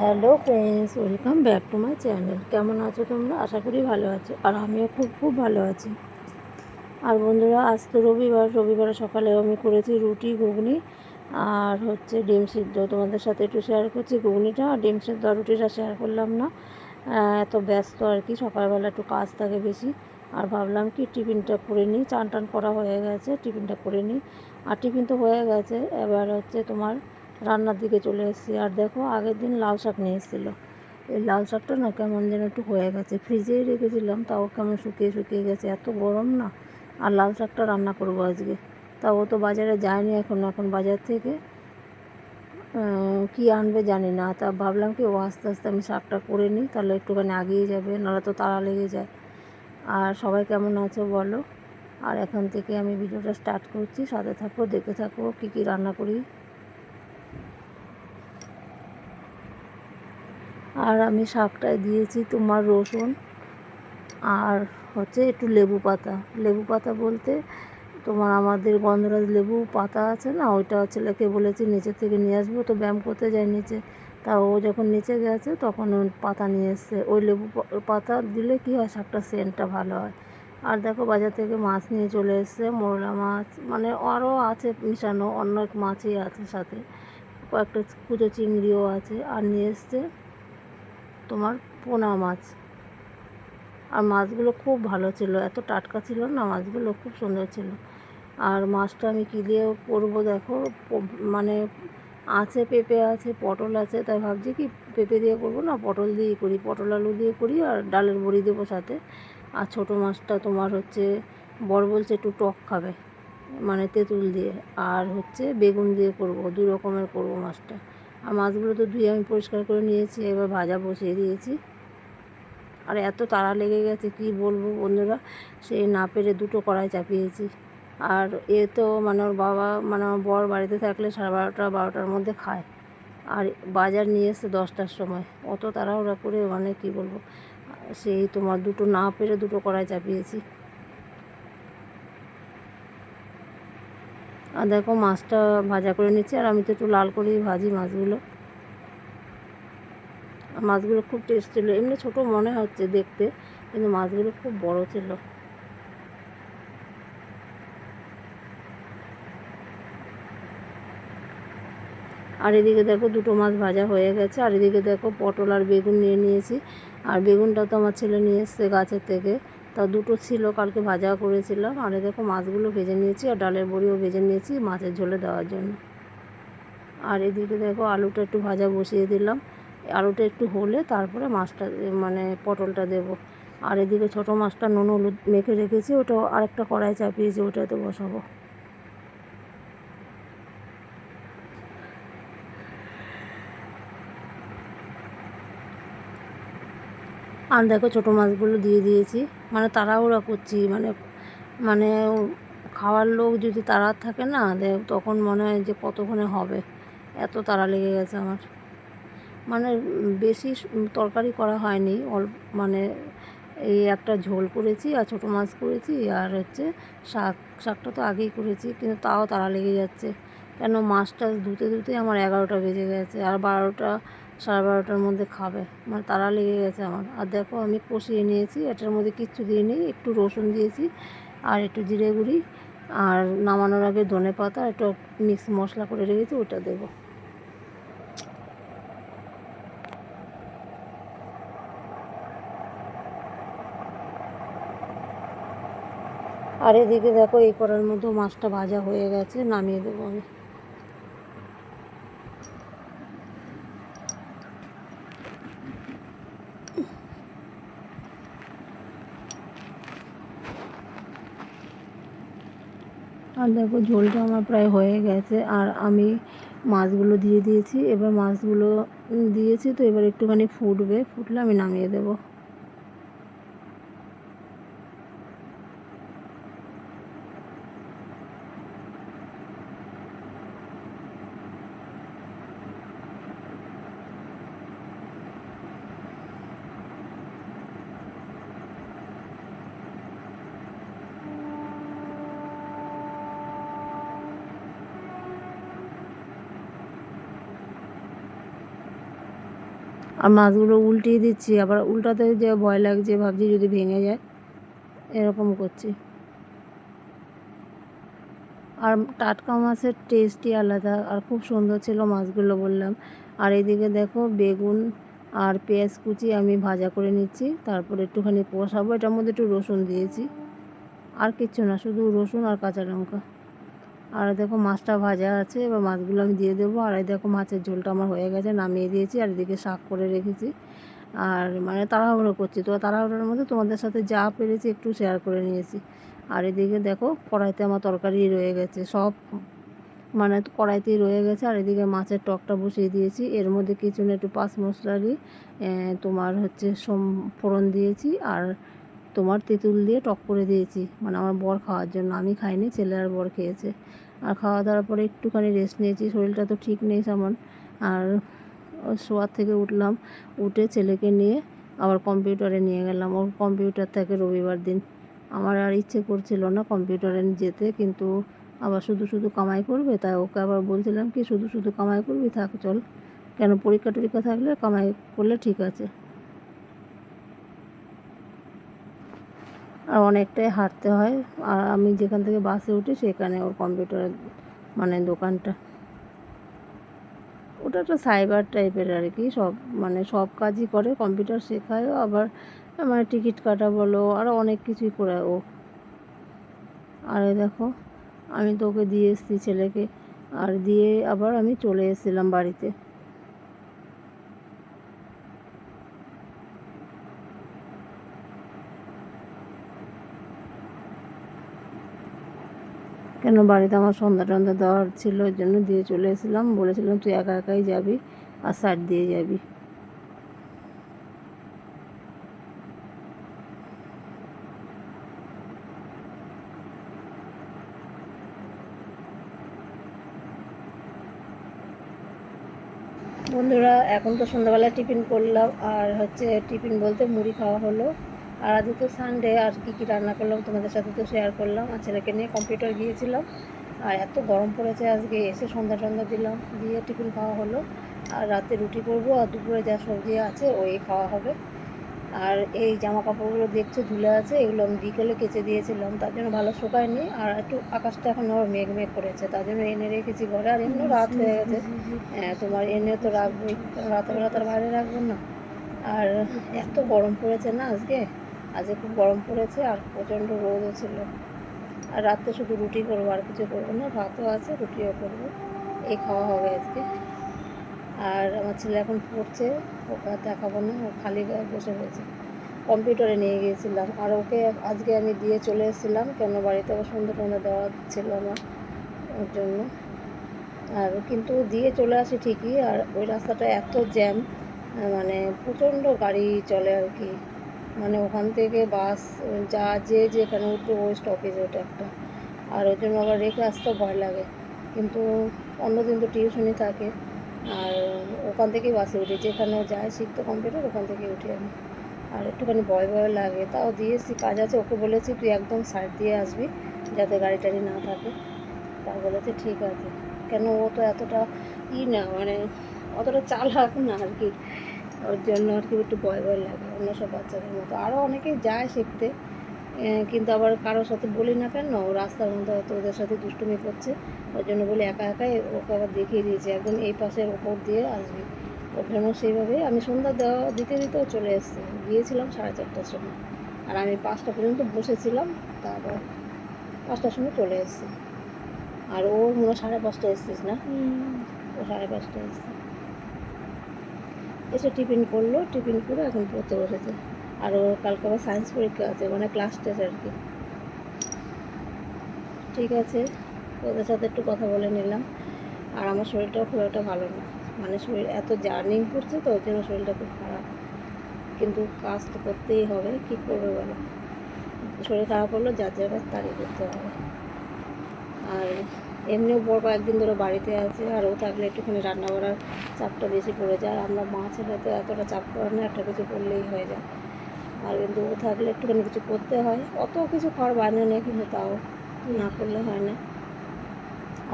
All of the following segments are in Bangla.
Hello friends, welcome back to my channel. কেমন আছো তোমরা? আশা করি ভালো আছো। আর আমিও খুব খুব ভালো আছি। আর বন্ধুরা, আজ তো রবিবার। রবিবারে সকালে আমি করেছি রুটি, ঘুগনি আর হচ্ছে ডিম সিদ্ধ। তোমাদের সাথে একটু শেয়ার করছি ঘুগনিটা। আর ডিম সিদ্ধ আর রুটিটা শেয়ার করলাম না। এত ব্যস্ত আর কি। সকালবেলা একটু কাজ থাকে বেশি। আর ভাবলাম কি, টিফিনটা করে নিই। চান টান করা হয়ে গেছে, টিফিনটা করে নিই। আর টিফিন তো হয়ে গেছে। এবার হচ্ছে তোমার রান্নার দিকে চলে এসেছি। আর দেখো, আগের দিন লাল শাক নিয়ে এসেছিল। এই লাল শাকটা না কেমন যেন একটু হয়ে গেছে। ফ্রিজেই রেখেছিলাম, তাও কেমন শুকিয়ে শুকিয়ে গেছে। এত গরম না। আর লাল শাকটা রান্না করব আজকে। তা ও তো বাজারে যায়নি এখন। এখন বাজার থেকে কি আনবে জানি না। তা ভাবলাম কি, ও আস্তে আস্তে আমি শাকটা করে নিই, তাহলে একটুখানি আগিয়ে যাবে, নাহলে তো তাড়া লেগে যায়। আর সবাই কেমন আছো বলো। আর এখান থেকে আমি ভিডিওটা স্টার্ট করছি। সাথে থাকো, দেখে থাকো, কী কী রান্না করি। আর আমি শাকটায় দিয়েছি তোমার রসুন আর হচ্ছে একটু লেবু পাতা। লেবু পাতা বলতে তোমার আমাদের গন্ধরাজ লেবু পাতা আছে না, ওইটা ছেলেকে বলেছি নিচে থেকে নিয়ে আসব, তো ব্যায়াম করতে যায় নিচে। তা ও যখন নিচে গেছে তখন পাতা নিয়ে এসছে। ওই লেবু পাতা দিলে কি হয় শাকটা সেন্টটা ভালো হয়। আর দেখো বাজার থেকে মাছ নিয়ে চলে এসছে, মোরলা মাছ মানে আরও আছে মিশানো, অন্য এক মাছই আছে সাথে। কয়েকটা কুচো চিংড়িও আছে, আর নিয়ে এসছে তোমার পোনা মাছ। আর মাছগুলো খুব ভালো ছিল, এত টাটকা ছিল না, মাছগুলো খুব সুন্দর ছিল। আর মাছটা আমি কী দিয়ে করব দেখো মানে আছে, পেঁপে আছে, পটল আছে, তাই ভাবছি কি পেঁপে দিয়ে করব না, পটল দিয়েই করি, পটল আলু দিয়ে করি আর ডালের বড়ি দেবো সাথে। আর ছোটো মাছটা তোমার হচ্ছে বড় বলছে একটু টক খাবে মানে তেঁতুল দিয়ে। আর হচ্ছে বেগুন দিয়ে করব, দু রকমের করব মাছটা। আর মাছগুলো তো ধুয়ে আমি পরিষ্কার করে নিয়েছি, এবার ভাজা বসিয়ে দিয়েছি। আর এত তাড়া লেগে গেছে, কি বলব বন্ধুরা? সেই না পেরে দুটো কড়াই চাপিয়েছি। আর এ তো মানে ওর বাবা মানে আমার বর বাড়িতে থাকলে সাড়ে বারোটা, বারোটার মধ্যে খায়। আর বাজার নিয়ে এসে দশটার সময়। অত তাড়াহুড়া করে মানে কি বলব? সেই তোমার দুটো না পেরে দুটো কড়াই চাপিয়েছি। আর দেখো মাছটা ভাজা করে নিচ্ছি, আর আমি তো একটু লাল করেই ভাজি মাছগুলো। মাছগুলো খুব টেস্ট ছিল, এমনি ছোট মনে হচ্ছে দেখতে, কিন্তু মাছগুলো খুব বড় ছিল। আর এদিকে দেখো দুটো মাছ ভাজা হয়ে গেছে, আর এদিকে দেখো পটল আর বেগুন নিয়ে নিয়েছি। আর বেগুনটা তো আমার ছেলে নিয়ে এসছে গাছের থেকে। তা দুটো ছিল, কালকে ভাজা করেছিলাম। আর দেখো মাছগুলো ভেজে নিয়েছি, আর ডালের বড়িও ভেজে নিয়েছি মাছের ঝোলে দেওয়ার জন্য। আর এদিকে দেখো আলুটা একটু ভাজা বসিয়ে দিলাম। আলুটা একটু হলে তারপরে মাছটা মানে পটলটা দেব। আর এদিকে ছোটো মাছটা নুন হলুদ মেখে রেখেছি, ওটা আরেকটা কড়াই চাপিয়েছি ওটাতে বসাবো। আর দেখো ছোটো মাছগুলো দিয়ে দিয়েছি। মানে তাড়াহুড়া করছি মানে মানে খাওয়ার লোক যদি তাড়া থাকে না, দে- তখন মনে হয় যে কতক্ষণে হবে। এত তাড়া লেগে গেছে আমার। মানে বেশি তরকারি করা হয়নি অল্প মানে এই একটা ঝোল করেছি আর ছোটো মাছ করেছি আর হচ্ছে শাক, শাকটা তো আগেই করেছি, কিন্তু তাও তাড়া লেগে যাচ্ছে। কেন মাছটা ধুতে ধুতে আমার এগারোটা বেজে গেছে, আর বারোটা সাড়ে বারোটার মধ্যে খাবে। মানে তাড়া লেগে গেছে আমার। আর দেখো আমি কষিয়ে নিয়েছি, এটার মধ্যে কিচ্ছু দিইনি একটু রসুন দিয়েছি আর একটু জিরে গুঁড়ি আর নামানোর আগে ধনে পাতা, একটু মিক্স মশলা করে রেখেছি, ওটা দেবো। আর এদিকে দেখো এই করার মধ্যে মাছটা ভাজা হয়ে গেছে, নামিয়ে দেবো আমি। আর দেখো ঝোলটা আমার প্রায় হয়ে গেছে আর আমি মাছগুলো দিয়ে দিয়েছি। এবার মাছগুলো দিয়েছি তো এবার একটুখানি ফুটবে, ফুটলে আমি নামিয়ে দেবো। আর মাছগুলো উল্টিয়ে দিচ্ছি, আবার উল্টাতে যে ভয় লাগছে, ভাবছি যদি ভেঙে যায়, এরকম করছি। আর টাটকা মাছের টেস্টই আলাদা, আর খুব সুন্দর ছিল মাছগুলো বললাম। আর এদিকে দেখো বেগুন আর পেঁয়াজ কুচি আমি ভাজা করে নিচ্ছি, তারপর একটুখানি কষাবো, এটার মধ্যে একটু রসুন দিয়েছি। আর কিচ্ছু না, শুধু রসুন আর কাঁচা লঙ্কা। আর দেখো মাছটা ভাজা আছে, এবার মাছগুলো আমি দিয়ে দেবো। আর এই দেখো মাছের ঝোলটা আমার হয়ে গেছে, নামিয়ে দিয়েছি আর এদিকে শাক করে রেখেছি। আর মানে তাড়াহুড়ো করছি, তো তাড়াহুড়োর মধ্যে তোমাদের সাথে যা পেরেছি একটু শেয়ার করে নিয়েছি। আর এদিকে দেখো কড়াইতে আমার তরকারি রয়ে গেছে, সব মানে কড়াইতেই রয়ে গেছে। আর এদিকে মাছের টকটা বসিয়ে দিয়েছি, এর মধ্যে কিছু না একটু পাঁচ মশলা দিয়ে তোমার হচ্ছে সোম ফোড়ন দিয়েছি। আর তোমার তেঁতুল দিয়ে টক করে দিয়েছি। মানে আমার বর খাওয়ার জন্য। আমি খাইনি, ছেলে আর বর খেয়েছে। আর খাওয়া দাওয়ার পরে একটুখানি রেস্ট নিয়েছি। শরীরটা তো ঠিক নেই তেমন। আর শোয়ার থেকে উঠলাম। উঠে ছেলেকে নিয়ে আবার কম্পিউটারে নিয়ে গেলাম। ওর কম্পিউটার থাকে রবিবার দিন। আমার আর ইচ্ছে করছিল না কম্পিউটারে যেতে, কিন্তু আবার শুধু শুধু কামাই করবে? তাই ওকে আবার বলছিলাম কি, শুধু শুধু কামাই করবি, থাক, চল। কেন পরীক্ষা টরীক্ষা থাকলে কামাই করলে ঠিক আছে। আর অনেকটাই হাঁটতে হয়। আর আমি যেখান থেকে বাসে উঠি সেখানে ওর কম্পিউটারের মানে দোকানটা। ওটা একটা সাইবার টাইপের আর কি। সব মানে সব কাজই করে। কম্পিউটার শেখায়ও, আবার মানে টিকিট কাটা বলো আরও অনেক কিছুই করে ও। আর দেখো, আমি তো ওকে দিয়ে এসেছি ছেলেকে। আর দিয়ে আবার আমি চলে এসেছিলাম বাড়িতে। কেন বাড়িতে আমার সন্ধ্যা টন্ধা দেওয়ার ছিল, ওই জন্য দিয়ে চলে এসেছিলাম। বলেছিলাম, তুই একা একাই যাবি আর সার দিয়ে যাবি। বন্ধুরা, এখন তো সন্ধ্যাবেলা টিফিন করলাম। আর হচ্ছে টিফিন বলতে মুড়ি খাওয়া হলো। আর আজকে সানডে আর কী কী রান্না করলাম তোমাদের সাথে তো শেয়ার করলাম। আর ছেলেকে নিয়ে কম্পিউটার গিয়েছিলাম। আর এত গরম পড়েছে আজকে, এসে সন্ধ্যা টন্ধা দিলাম। দিয়ে টিফিন খাওয়া হলো। আর রাতে রুটি করব আর দুপুরে যা সবজি আছে ওই খাওয়া হবে। আর এই জামা কাপড়গুলো দেখছ, ধুলে আছে, এগুলো আমি বিকেলে কেচে দিয়েছিলাম। তার জন্য ভালো শুকায়নি। আর একটু আকাশটা এখন আবার মেঘ মেঘ করেছে। তার জন্য এনে রেখেছি ঘরে। আর এমনি রাত হয়ে গেছে। হ্যাঁ তোমার এনে তো রাখবোই। রাতের বেলা তার বাইরে রাখব না। আর এত গরম পড়েছে না আজকে। আজকে খুব গরম পড়েছে আর প্রচণ্ড রোদও ছিল। আর রাত্রে শুধু রুটি করব, আর কিছু করব না, ভাতও আছে, রুটিও করব। এই খাওয়া হবে আজকে। আর আমার ছেলে এখন পড়ছে, ওকে দেখাবো না, ও খালি গায়ে বসে রয়েছে। কম্পিউটারে নিয়ে গিয়েছিলাম। আর ওকে আজকে আমি দিয়ে চলে এসেছিলাম, কেন বাড়িতে আবার সন্ধ্যে টন্ধে দেওয়া ছিল আমার ওর জন্য। আর কিন্তু দিয়ে চলে আসি ঠিকই, আর ওই রাস্তাটা এত জ্যাম মানে প্রচণ্ড গাড়ি চলে আর কি। মানে ওখান থেকে বাস, যা যে যেখানে উঠবে ওই স্টপেজ ওটা একটা। আর ওই জন্য আবার রেখে আসতে ভয় লাগে। কিন্তু অন্যদিন তো টিউশনই থাকে। আর ওখান থেকেই বাসে উঠি। যেখানেও যায় শিখতে কম্পিউটার ওখান থেকেই উঠি আমি। আর একটুখানি ভয় ভয় লাগে। তাও দিয়েছি, কাজ আছে, ওকে বলেছি, তুই একদম সাইড দিয়ে আসবি, যাতে গাড়ি টাড়ি না থাকে। তা বলেছে, ঠিক আছে। কেন ও তো এতটা ই না মানে অতটা চালাক না আর কি। ওর জন্য আর কি একটু ভয় ভয় লাগে অন্য সব বাচ্চাদের মতো। আরও অনেকেই যায় শিখতে কিন্তু আবার কারোর সাথে বলি না কেন ও রাস্তার মধ্যে হয়তো ওদের সাথে দুষ্টুমি করছে ওর জন্য বলি একা একাই ওকে আবার দেখিয়ে দিয়েছি একদম এই পাশের ওপর দিয়ে আসবি। ওখানেও সেইভাবে? আমি সন্ধ্যা দেওয়া দিতে দিতেও চলে এসেছি। গিয়েছিলাম সাড়ে চারটার সময়। আর আমি পাঁচটা পর্যন্ত বসেছিলাম তারপর পাঁচটার সময় চলে এসেছি। আর ও মনে সাড়ে পাঁচটা এসছিস না? ও সাড়ে পাঁচটা এসছে। এসে টিফিন করল, টিফিন করে এখন পড়তে বসেছে। আর ও কালকে আবার সায়েন্স পরীক্ষা আছে মানে ক্লাস টেস্ট আর কি। ঠিক আছে, ওদের সাথে একটু কথা বলে নিলাম। আর আমার শরীরটাও খুব একটা ভালো না। মানে শরীর এত জার্নিং করছে তো, ওই জন্য শরীরটা খুব খারাপ। কিন্তু কাজ তো করতেই হবে, কী করবে বলো? শরীর খারাপ হলো, যার যার কাজ তারই করতে হবে। আর এমনিও বড় কয়েকদিন ধরে বাড়িতে আছে আর ও থাকলে একটুখানি রান্না করার চাপটা বেশি পড়ে যায়। আমরা মা ছেলে তো এতটা চাপ করে না, একটা কিছু করলেই হয়ে যায়। আর কিন্তু ও থাকলে একটুখানি কিছু করতে হয়। অত কিছু খাওয়ার বানিয়ে নেই, কিন্তু তাও না করলে হয় না।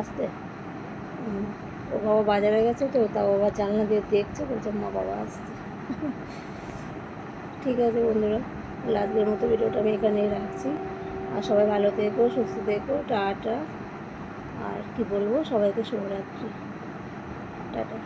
আসতে। ও বাবা বাজারে গেছে তো, তাও বাবা জানলা দিয়ে দেখছে, বলছে, মা, বাবা আসছে। ঠিক আছে বন্ধুরা আজকের মতো ভিডিওটা আমি এখানেই রাখছি। আর সবাই ভালো থেকো, সুস্থ থেকো, টাটা। আর কি বলব? সবাইকে শুভরাত্রি। টাটা।